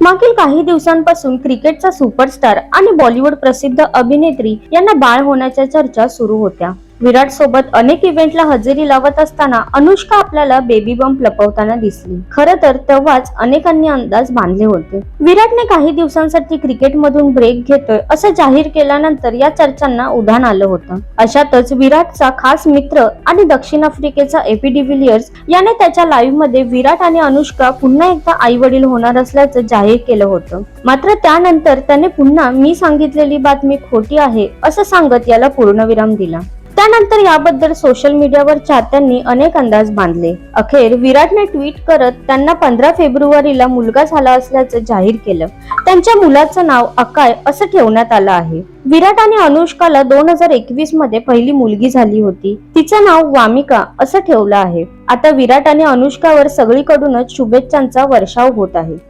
मागील काही दिवसांपासून क्रिकेटचा सुपरस्टार आणि बॉलिवूड प्रसिद्ध अभिनेत्री यांना बाळ होण्याच्या चर्चा सुरू होत्या. विराट सोबत अनेक इव्हेंटला हजेरी लावत असताना अनुष्का आपल्याला बेबी बंप लपवताना दिसली. खर तर तेव्हाच अनेकांनी अंदाज बांधले होते. विराटने काही दिवसांसाठी क्रिकेटमधून ब्रेक घेतोय असं जाहीर केल्यानंतर या चर्चांना उधाण आलं होतं. अशातच विराटचा खास मित्र आणि दक्षिण आफ्रिकेचा एपी डिव्हिलियर्स याने त्याच्या लाईव्हमध्ये विराट आणि अनुष्का पुन्हा एकदा आई वडील होणार असल्याचं जाहीर केलं होतं. मात्र त्यानंतर त्याने पुन्हा मी सांगितलेली बातमी खोटी आहे असं सांगत याला पूर्णविराम दिला. त्यानंतर याबद्दल सोशल मीडियावर चाहत्यांनी अनेक अंदाज बांधले. अखेर विराटने ट्विट करत त्यांना पंधरा फेब्रुवारीला मुलगा झाला असल्याचं जाहीर केलं. त्यांच्या मुलाचं नाव अकाय असं ठेवण्यात आलं आहे. विराट आणि अनुष्काला दोन हजार एकवीसमध्ये पहिली मुलगी झाली होती. तिचं नाव वामिका असं ठेवलं आहे. आता विराट आणि अनुष्कावर सगळीकडूनच शुभेच्छांचा वर्षाव होत आहे.